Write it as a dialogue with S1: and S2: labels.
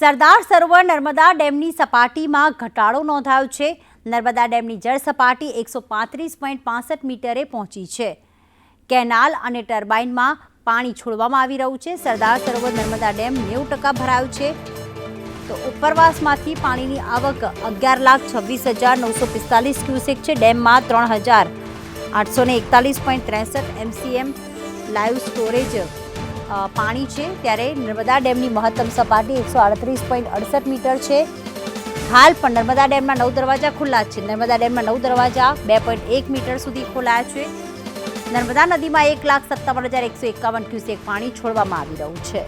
S1: સરદાર સરોવર નર્મદા ડેમની સપાટીમાં ઘટાડો નોંધાયો છે. નર્મદા ડેમની જળ સપાટી એકસો પાંત્રીસ પોઈન્ટ પાસઠ મીટરે પહોંચી છે. કેનાલ અને ટર્બાઇનમાં પાણી છોડવામાં આવી રહ્યું છે. સરદાર સરોવર નર્મદા ડેમ નેવું ટકા ભરાયું છે. તો ઉપરવાસમાંથી પાણીની આવક અગિયાર લાખ છવ્વીસ હજાર નવસો પિસ્તાલીસ ક્યુસેક છે. ડેમમાં ત્રણ હજાર આઠસો એકતાલીસ પોઈન્ટ ત્રેસઠ એમસીએમ લાઈવ સ્ટોરેજ પાણી છે ત્યારે નર્મદા ડેમની મહત્તમ સપાટી એકસો અડત્રીસ પોઈન્ટ અડસઠ મીટર છે. હાલ પણ નર્મદા ડેમના નવ દરવાજા ખુલ્લા છે. નર્મદા ડેમના નવ દરવાજા બે પોઈન્ટ એક મીટર સુધી ખોલાયા છે. નર્મદા નદીમાં એક લાખ સત્તાવન હજાર એકસો એકાવન ક્યુસેક પાણી છોડવામાં આવી રહ્યું છે.